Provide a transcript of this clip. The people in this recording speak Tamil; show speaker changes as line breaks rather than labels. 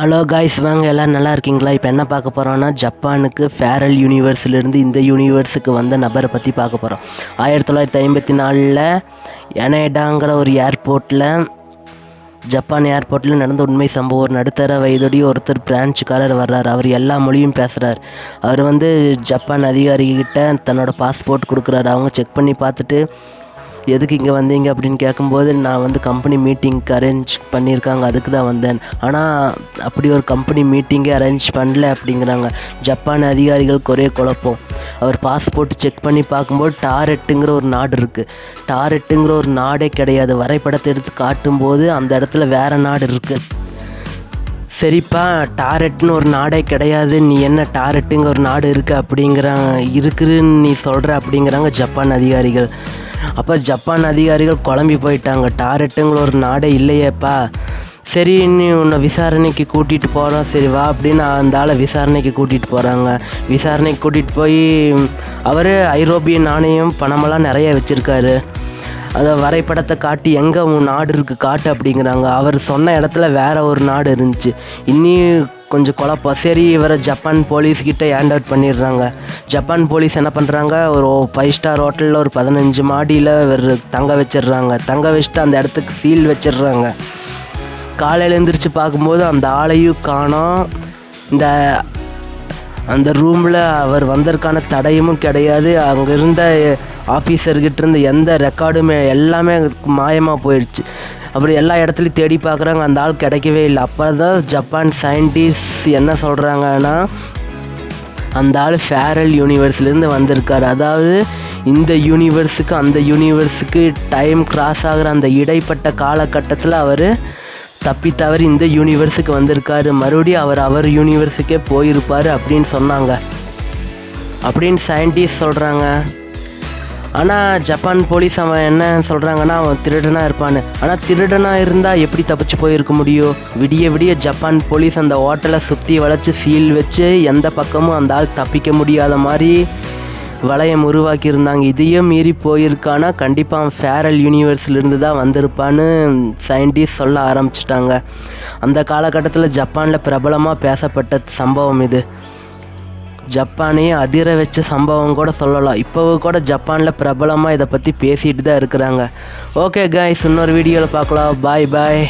ஹலோ காய்ஸ் வாங்க எல்லாம் நல்லா இருக்கீங்களா? இப்போ என்ன பார்க்க போகிறோன்னா ஜப்பானுக்கு ஃபேரல் யூனிவர்ஸ்லேருந்து இந்த யூனிவர்ஸுக்கு வந்த நபரை பற்றி பார்க்க போகிறோம் ஆயிரத்தி தொள்ளாயிரத்தி ஐம்பத்தி நாலில் எனேடாங்கிற ஒரு ஏர்போர்ட்டில் ஜப்பான் ஏர்போர்ட்டில் நடந்த உண்மை சம்பவம். ஒரு நடுத்தர வயதுடைய ஒருத்தர் பிரான்ச்சுக்காரர் வர்றார். அவர் எல்லா மொழியும் பேசுகிறார் அவர் வந்து ஜப்பான் அதிகாரிகிட்ட தன்னோட பாஸ்போர்ட் கொடுக்குறாரு. அவங்க செக் பண்ணி பார்த்துட்டு எதுக்கு இங்கே வந்தீங்க அப்படின்னு கேட்கும்போது நான் வந்து கம்பெனி மீட்டிங்க்கு அரேஞ்ச் பண்ணியிருக்காங்க அதுக்கு தான் வந்தேன். ஆனால் அப்படி ஒரு கம்பெனி மீட்டிங்கே அரேஞ்ச் பண்ணல அப்படிங்கிறாங்க. ஜப்பான் அதிகாரிகளுக்கு ஒரே குழப்பம். அவர் பாஸ்போர்ட் செக் பண்ணி பார்க்கும்போது டாரெட்டுங்கிற ஒரு நாடு இருக்குது டாரெட்டுங்கிற ஒரு நாடே கிடையாது. வரைபடத்தை எடுத்து காட்டும்போது அந்த இடத்துல வேறு நாடு இருக்குது சரிப்பா டாரெட்னு ஒரு நாடே கிடையாது. நீ என்ன டாரெட்டுங்க ஒரு நாடு இருக்குது அப்படிங்கிறாங்க இருக்குதுன்னு நீ சொல்கிற அப்படிங்கிறாங்க ஜப்பான் அதிகாரிகள். அப்போ ஜப்பான் அதிகாரிகள் குழம்பி போயிட்டாங்க. டாரெட்டுங்கிற ஒரு நாடே இல்லையேப்பா. சரி நீ உன்னை விசாரணைக்கு கூட்டிகிட்டு போகிறோம் சரி வா அப்படின்னு அந்த ஆளை விசாரணைக்கு கூட்டிகிட்டு போகிறாங்க விசாரணைக்கு கூட்டிகிட்டு போய் அவர் ஐரோப்பிய நாணயம் பணமெல்லாம் நிறைய வச்சுருக்காரு. அதை வரைபடத்தை காட்டி எங்கே உன் நாடு இருக்குது காட்டு அப்படிங்கிறாங்க. அவர் சொன்ன இடத்துல வேற ஒரு நாடு இருந்துச்சு. இன்னும் கொஞ்சம் குழப்பம். சரி இவரை ஜப்பான் போலீஸ்கிட்ட ஹேண்ட் அவுட் பண்ணிடுறாங்க. ஜப்பான் போலீஸ் என்ன பண்ணுறாங்க ஒரு ஃபைவ் ஸ்டார் ஹோட்டலில் ஒரு பதினஞ்சு மாடியில் இவர் தங்க வச்சிடுறாங்க. தங்க வச்சுட்டு அந்த இடத்துக்கு சீல் வச்சிடுறாங்க. காலையில் எழுந்திரிச்சு பார்க்கும்போது அந்த ஆளையும் காணோம். இந்த அந்த ரூமில் அவர் வந்திருக்கான தடையும் கிடையாது. அங்கே இருந்த ஆஃபீஸர்கிட்டேருந்து எந்த ரெக்கார்டுமே எல்லாமே மாயமாக போயிடுச்சு. அப்புறம் எல்லா இடத்துலையும் தேடி பார்க்குறாங்க. அந்த ஆள் கிடைக்கவே இல்லை. அப்போ தான் ஜப்பான் சயின்டிஸ்ட் என்ன சொல்கிறாங்கன்னா அந்த ஆள் ஃபேரல் யூனிவர்ஸ்லேருந்து வந்திருக்கார். அதாவது இந்த யூனிவர்ஸுக்கு அந்த யூனிவர்ஸுக்கு டைம் கிராஸ் ஆகிற அந்த இடைப்பட்ட காலகட்டத்தில் அவர் தப்பி தவறி இந்த யூனிவர்ஸுக்கு வந்திருக்காரு. மறுபடியும் அவர் அவர் யூனிவர்ஸுக்கே போயிருப்பார் அப்படின்னு சொன்னாங்க. அப்படின்னு சயின்டிஸ்ட் சொல்கிறாங்க ஆனால் ஜப்பான் போலீஸ் அவன் என்ன சொல்கிறாங்கன்னா அவன் திருடனாக இருப்பான்னு. ஆனால் திருடனாக இருந்தால் எப்படி தப்பிச்சு போயிருக்க முடியும்? விடிய விடிய ஜப்பான் போலீஸ் அந்த ஹோட்டலை சுற்றி வளைச்சி சீல் வச்சு எந்த பக்கமும் அந்த ஆள் தப்பிக்க முடியாத மாதிரி வளையம் உருவாக்கியிருந்தாங்க. இதையும் மீறி போயிருக்கானா கண்டிப்பாக அவன் ஃபேரல் யூனிவர்ஸ்லேருந்து தான் வந்திருப்பான்னு சயின்டிஸ்ட் சொல்ல ஆரம்பிச்சிட்டாங்க. அந்த காலகட்டத்தில் ஜப்பானில் பிரபலமாக பேசப்பட்ட சம்பவம் இது. ஜப்பானையே அதிர வச்ச சம்பவம் கூட சொல்லலாம். இப்போவும் கூட ஜப்பானில் பிரபலமாக இதை பற்றி பேசிகிட்டு தான் இருக்கிறாங்க. ஓகே காய்ஸ் இன்னொரு வீடியோவில் பார்க்கலாம். பாய் பாய்